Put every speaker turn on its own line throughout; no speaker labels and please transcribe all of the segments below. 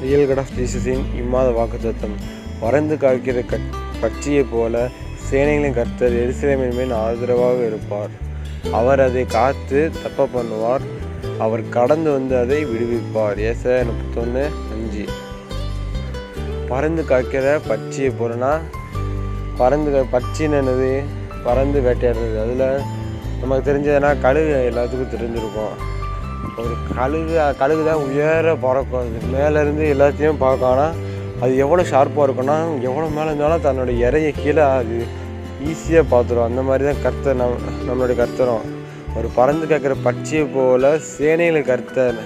Real cut off ஜீசஸின் இம்மாத வாக்குத்தத்தம். வரைந்து காய்க்கிற கட் பட்சியைப் போல சேனைகளின் கர்த்தர் எருசலேமின் மேல் ஆதரவாக இருப்பார். அவர் அதை காத்து தப்ப பண்ணுவார். அவர் கடந்து வந்து அதை விடுவிப்பார். ஏச முப்பத்தொன்று அஞ்சு. பறந்து காய்க்கிற பட்சியை போலனா? பறந்து கா- பட்சின்னு என்னது? பறந்து வேட்டையாடுறது. அதில் நமக்கு தெரிஞ்சதுன்னா கழுகு எல்லாத்துக்கும் தெரிஞ்சிருக்கும். ஒரு கழுகு கழுகு தான் உயர பறக்கும். அது மேலேருந்து எல்லாத்தையும் பார்க்கும். ஆனால் அது எவ்வளோ ஷார்ப்பாக இருக்கும்னா எவ்வளோ மேலே இருந்தாலும் தன்னோட இறைய கீழே அது ஈஸியாக பார்த்துரும். அந்த மாதிரி தான் கர்த்த நம் நம்மளுடைய கர்த்தரும். ஒரு பறந்து கேட்குற பட்சியை போல சேனையில் கர்த்தர்.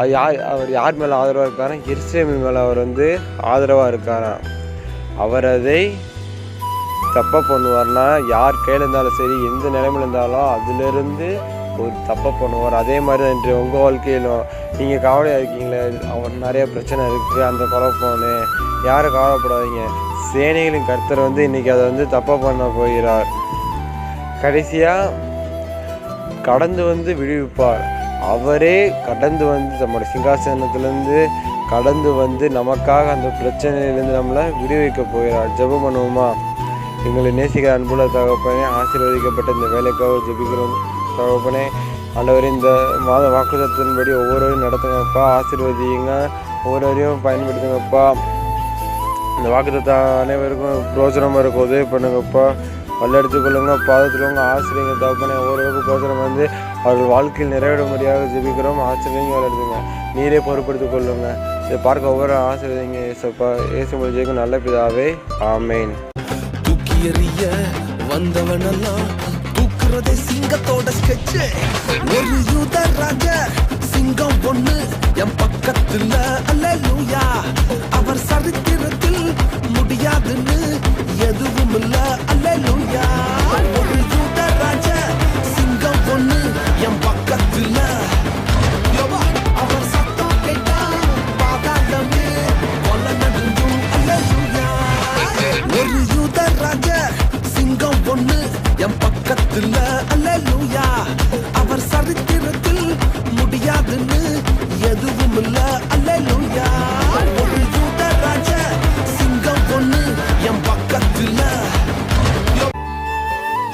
அது யார் அவர் யார் மேலே ஆதரவாக இருக்காரா? எருசலேமின் மேலே அவர் வந்து ஆதரவாக இருக்காராம் அவர் அதை தப்பாக பண்ணுவார்னா யார் கையில் இருந்தாலும் சரி எந்த நிலைமையில் இருந்தாலும் அதிலிருந்து ஒரு தப்பை பண்ணுவார். அதே மாதிரி தான் இன்று உங்கள் வாழ்க்கையிலும் நீங்கள் கவலையாக இருக்கீங்களே? அவன் நிறைய பிரச்சனை இருக்குது அந்த குழப்பம்னு யாரும் கவலைப்படாதீங்க. சேனைகளின் கர்த்தர் வந்து இன்றைக்கி அதை வந்து தப்பாக பண்ண போகிறார். கடைசியாக கடந்து வந்து விடுவிப்பார். அவரே கடந்து வந்து நம்மளோட சிங்காசனத்துலேருந்து கடந்து வந்து நமக்காக அந்த பிரச்சனையிலேருந்து நம்மளை விடுவிக்க போகிறார். ஜெபம் பண்ணுவோமா? எங்களை நேசிக்கிற அன்புள்ள தகப்பனே ஆசீர்வதிக்கப்பட்ட இந்த வேலைக்காக ஜெபிக்கிறோம். தகப்பனே ஆண்டவர் இந்த மாத வாக்குதத்தின்படி ஒவ்வொருவரையும் நடத்துங்கப்பா ஆசீர்வதிங்க ஒவ்வொருவரையும் பயன்படுத்துங்கப்பா. இந்த வாக்குத்தத்தை அனைவருக்கும் பிரோஜனமாக இருக்கும் உதவி பண்ணுங்கப்பா. பல்லெடுத்துக் கொள்ளுங்க பாதத்தில் உங்கள் ஆசிரியங்க தகப்பனே. ஒவ்வொருவருக்கும் பிரோஜனம் வந்து அவர்கள் வாழ்க்கையில் நிறைவேறும்படியாக ஜெபிக்கிறோம். ஆசிரியங்க எடுத்துங்க நீரே பொறுப்படுத்திக் கொள்ளுங்க. இதை பார்க்க ஒவ்வொரு ஆசிரியங்க ஏசப்பா ஏசு ஜெயிக்கும் நல்ல பிதாவே ஆமேன்.
எறிய வந்தவனெல்லாம் தூக்குறதே சிங்கத்தோட ஸ்கெட்சு ஒரு யூத ராஜ சிங்கம் ஒண்ணு என் பக்கத்துல அல்லேலூயா அவர் சரித்திரத்தில் முடியாதுன்னு எதுவும் இல்ல அல்ல லூயா என் பக்கத்துல அல்லூயா அவர் சரித்திரத்தில் முடியாதுன்னு எதுவும் இல்ல அல்லூயா